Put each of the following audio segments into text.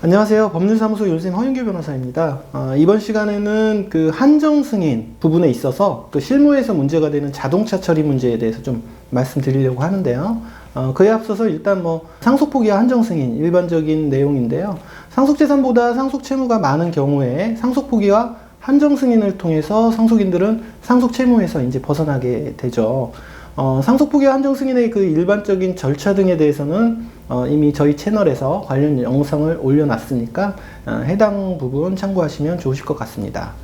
안녕하세요. 법률사무소 윤생 허윤규 변호사입니다. 어, 이번 시간에는 그 한정 승인 부분에 있어서 그 실무에서 문제가 되는 자동차 처리 문제에 대해서 좀 말씀드리려고 하는데요. 어, 그에 앞서서 일단 뭐 상속 포기와 한정 승인 일반적인 내용인데요. 상속 재산보다 상속 채무가 많은 경우에 상속 포기와 한정 승인을 통해서 상속인들은 상속 채무에서 이제 벗어나게 되죠. 어, 상속 포기와 한정 승인의 그 일반적인 절차 등에 대해서는 어, 이미 저희 채널에서 관련 영상을 올려놨으니까 어, 해당 부분 참고하시면 좋으실 것 같습니다.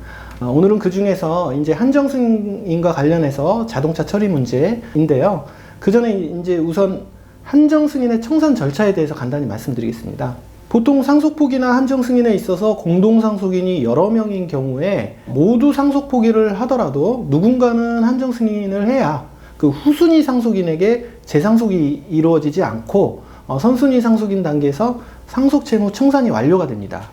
어, 오늘은 그 중에서 이제 한정 승인과 관련해서 자동차 처리 문제인데요. 그 전에 이제 우선 한정 승인의 청산 절차에 대해서 간단히 말씀드리겠습니다. 보통 상속 포기나 한정 승인에 있어서 공동 상속인이 여러 명인 경우에 모두 상속 포기를 하더라도 누군가는 한정 승인을 해야 그 후순위 상속인에게 재상속이 이루어지지 않고 어, 선순위 상속인 단계에서 상속 채무 청산이 완료가 됩니다.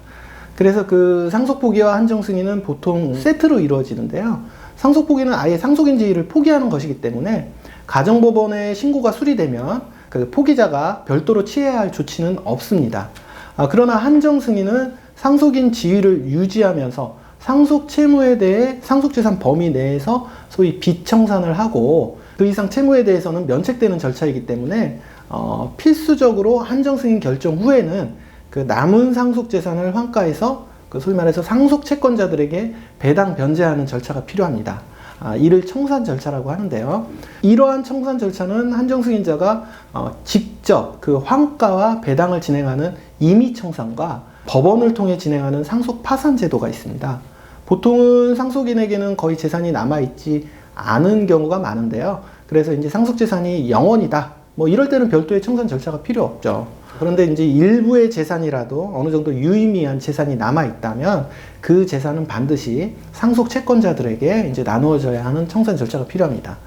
그래서 그 상속 포기와 한정 승인은 보통 세트로 이루어지는데요. 상속 포기는 아예 상속인 지위를 포기하는 것이기 때문에 가정법원에 신고가 수리되면 그 포기자가 별도로 취해야 할 조치는 없습니다. 아, 그러나 한정 승인은 상속인 지위를 유지하면서 상속 채무에 대해 상속재산 범위 내에서 소위 비청산을 하고 그 이상 채무에 대해서는 면책되는 절차이기 때문에 어, 필수적으로 한정 승인 결정 후에는 그 남은 상속 재산을 환가해서 그 소위 말해서 상속 채권자들에게 배당 변제하는 절차가 필요합니다. 아, 이를 청산 절차라고 하는데요. 이러한 청산 절차는 한정 승인자가 어, 직접 그 환가와 배당을 진행하는 임의 청산과 법원을 통해 진행하는 상속 파산 제도가 있습니다. 보통은 상속인에게는 거의 재산이 남아있지 않은 경우가 많은데요. 그래서 이제 상속 재산이 영원이다. 뭐 이럴 때는 별도의 청산 절차가 필요 없죠. 그런데 이제 일부의 재산이라도 어느 정도 유의미한 재산이 남아 있다면 그 재산은 반드시 상속 채권자들에게 이제 나누어져야 하는 청산 절차가 필요합니다.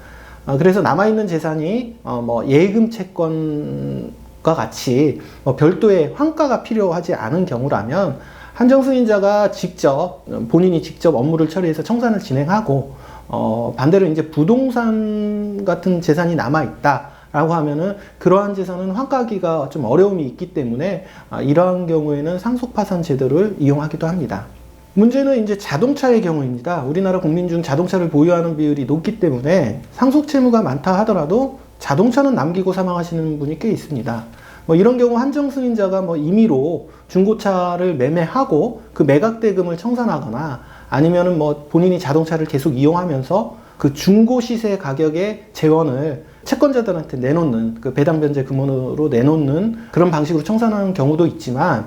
어, 그래서 남아 있는 재산이 어, 뭐 예금 채권과 같이 뭐 별도의 환가가 필요하지 않은 경우라면 한정 승인자가 직접 본인이 직접 업무를 처리해서 청산을 진행하고 어, 반대로 이제 부동산 같은 재산이 남아 있다. 라고 하면은 그러한 재산은 환가하기가 좀 어려움이 있기 때문에 아, 이러한 경우에는 상속파산 제도를 이용하기도 합니다. 문제는 이제 자동차의 경우입니다. 우리나라 국민 중 자동차를 보유하는 비율이 높기 때문에 상속 채무가 많다 하더라도 자동차는 남기고 사망하시는 분이 꽤 있습니다. 뭐 이런 경우 한정 승인자가 뭐 임의로 중고차를 매매하고 그 매각 대금을 청산하거나 아니면은 뭐 본인이 자동차를 계속 이용하면서 그 중고 시세 가격의 재원을 채권자들한테 내놓는 그 배당 변제 금원으로 내놓는 그런 방식으로 청산하는 경우도 있지만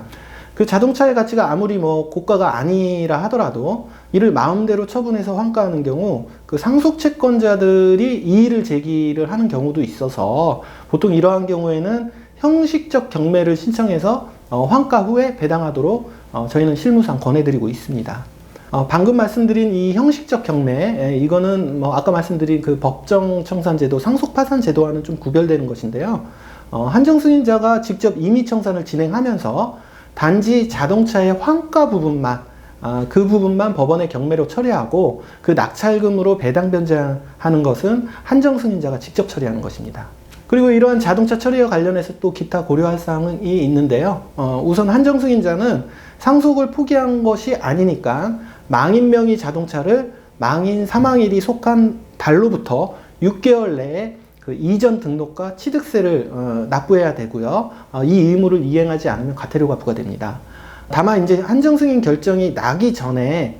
그 자동차의 가치가 아무리 뭐 고가가 아니라 하더라도 이를 마음대로 처분해서 환가하는 경우 그 상속 채권자들이 이의를 제기를 하는 경우도 있어서 보통 이러한 경우에는 형식적 경매를 신청해서 어, 환가 후에 배당하도록 어, 저희는 실무상 권해드리고 있습니다. 어, 방금 말씀드린 이 형식적 경매, 예, 이거는 뭐 아까 말씀드린 그 법정 청산제도, 상속파산 제도와는 좀 구별되는 것인데요. 어, 한정승인자가 직접 임의 청산을 진행하면서 단지 자동차의 환가 부분만 아, 그 부분만 법원의 경매로 처리하고 그 낙찰금으로 배당 변제하는 것은 한정승인자가 직접 처리하는 것입니다. 그리고 이러한 자동차 처리와 관련해서 또 기타 고려할 사항이 있는데요. 어, 우선 한정승인자는 상속을 포기한 것이 아니니까 망인 명의 자동차를 망인 사망일이 속한 달로부터 6개월 내에 그 이전 등록과 취득세를 어, 납부해야 되고요. 어, 이 의무를 이행하지 않으면 과태료가 부과됩니다. 다만 이제 한정 승인 결정이 나기 전에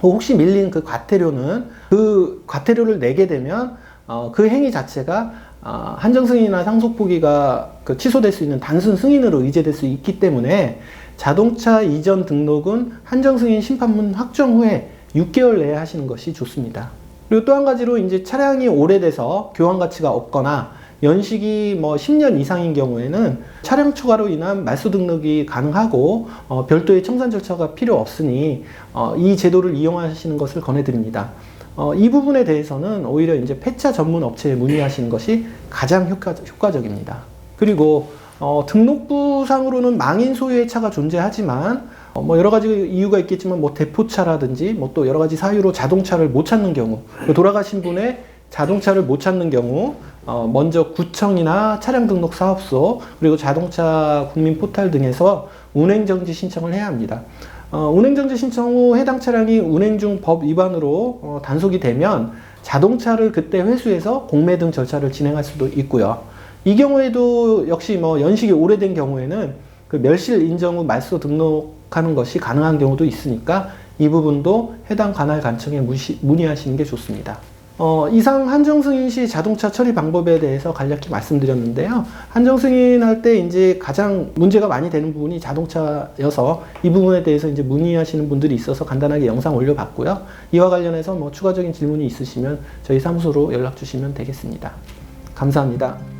혹시 밀린 그 과태료는 그 과태료를 내게 되면 어, 그 행위 자체가 어, 한정 승인이나 상속 포기가 그 취소될 수 있는 단순 승인으로 의제될 수 있기 때문에 자동차 이전 등록은 한정 승인 심판문 확정 후에 6개월 내에 하시는 것이 좋습니다. 그리고 또 한 가지로 이제 차량이 오래돼서 교환 가치가 없거나 연식이 뭐 10년 이상인 경우에는 차량 추가로 인한 말소 등록이 가능하고 어, 별도의 청산 절차가 필요 없으니 어, 이 제도를 이용하시는 것을 권해드립니다. 어, 이 부분에 대해서는 오히려 이제 폐차 전문 업체에 문의하시는 것이 가장 효과, 효과 적입니다. 그리고 어, 등록부상으로는 망인 소유의 차가 존재하지만 어, 뭐 여러 가지 이유가 있겠지만 뭐 대포차라든지 뭐 또 여러 가지 사유로 자동차를 못 찾는 경우 돌아가신 분의 자동차를 못 찾는 경우 어, 먼저 구청이나 차량 등록 사업소 그리고 자동차 국민 포탈 등에서 운행 정지 신청을 해야 합니다. 어, 운행 정지 신청 후 해당 차량이 운행 중 법 위반으로 어, 단속이 되면 자동차를 그때 회수해서 공매 등 절차를 진행할 수도 있고요. 이 경우에도 역시 뭐 연식이 오래된 경우에는 그 멸실 인정 후 말소 등록하는 것이 가능한 경우도 있으니까 이 부분도 해당 관할 관청에 무시, 문의하시는 게 좋습니다. 어, 이상 한정승인 시 자동차 처리 방법에 대해서 간략히 말씀드렸는데요. 한정승인 할 때 이제 가장 문제가 많이 되는 부분이 자동차여서 이 부분에 대해서 이제 문의하시는 분들이 있어서 간단하게 영상 올려봤고요. 이와 관련해서 뭐 추가적인 질문이 있으시면 저희 사무소로 연락 주시면 되겠습니다. 감사합니다.